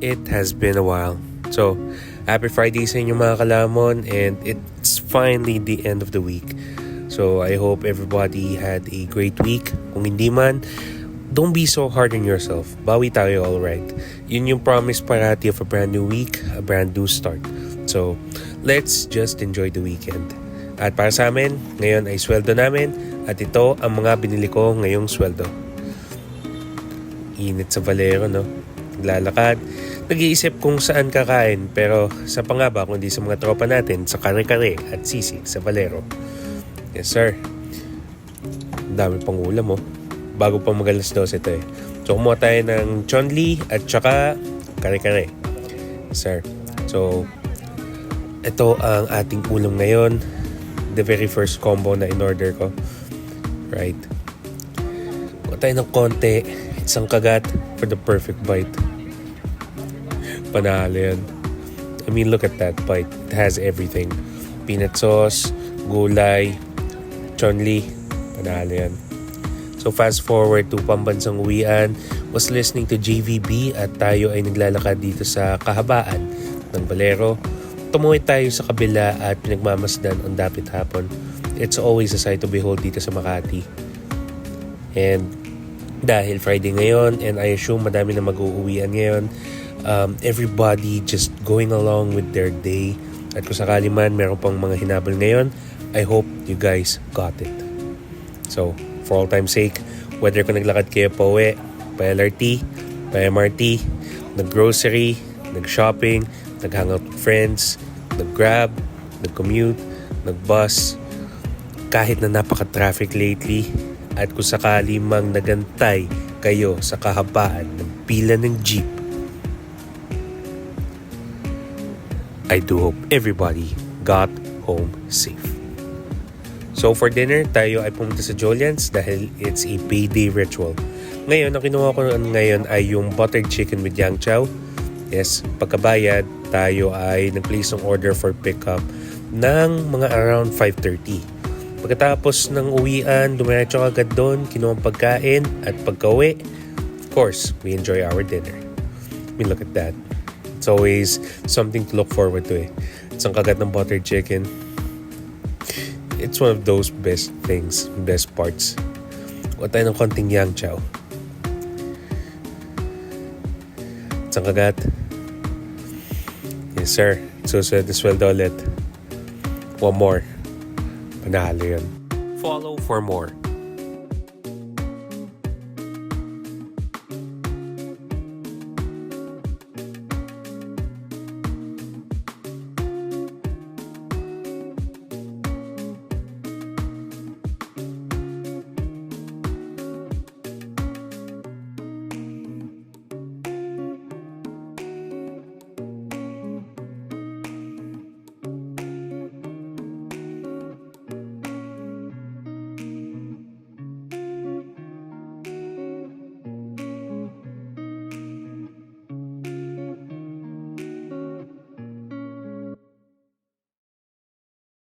It has been a while. So, happy Friday sa inyo mga kalamon and it's finally the end of the week. So, I hope everybody had a great week. Kung hindi man, don't be so hard on yourself. Bawi tayo alright. Yun yung promise parati of a brand new week, a brand new start. So, let's just enjoy the weekend. At para sa amin, ngayon ay sweldo namin at ito ang mga binili ko ngayong sweldo. Init sa Valero, no? Naglalakad. Nag-iisip kung saan kakain pero sa pa nga ba kundi sa mga tropa natin sa kare-kare at sisi sa Valero. Yes, sir. Dami pang ulam, oh. Bago pa magalas 12 ito eh. So, kumuha tayo ng chonli at saka kare-kare. Sir. So, ito ang ating ulam ngayon. The very first combo na in-order ko. Right. Kumuha tayo ng konti. Isang kagat for the perfect bite. Panalo yan. I mean, look at that bite. It has everything. Peanut sauce, gulay, chonli. Panalo yan. So fast forward to pambansang uwian, was listening to JVB at tayo ay naglalakad dito sa kahabaan ng Valero. Tumuwi tayo sa kabila at pinagmamasdan ang dapit hapon. It's always a sight to behold dito sa Makati. And dahil Friday ngayon and I assume madami na mag-uuwian ngayon, um, everybody just going along with their day. At kung sakali man meron pang mga hinabol ngayon, I hope you guys got it. So, for all time's sake, whether kung naglakad kayo pa uwi, pa LRT, pa MRT, nag-grocery, nag-shopping, nag-hangout with friends, nag-grab, nag-commute, nag-bus, kahit na napaka-traffic lately, at kung sakali mang nagantay kayo sa kahabaan ng pila ng jeep, I do hope everybody got home safe. So for dinner, tayo ay pumunta sa Jolian's dahil it's a payday ritual. Ngayon, ang kinuha ko ngayon ay yung buttered chicken with yang chow. Yes, pagkabayad, tayo ay nag-place ng order for pickup ng mga around 5.30. Pagkatapos ng uwian, dumiretso agad doon, kinuha pagkain at pagka-uwi, of course, we enjoy our dinner. I mean, look at that. It's always something to look forward to eh. It's ang kagat ng buttered chicken. It's one of those best things, best parts. Huwag tayo ng konting yang chow. It's ang kagat. Yes, sir. Susunod na sweldo ulit. One more. Panalo yun. Follow for more.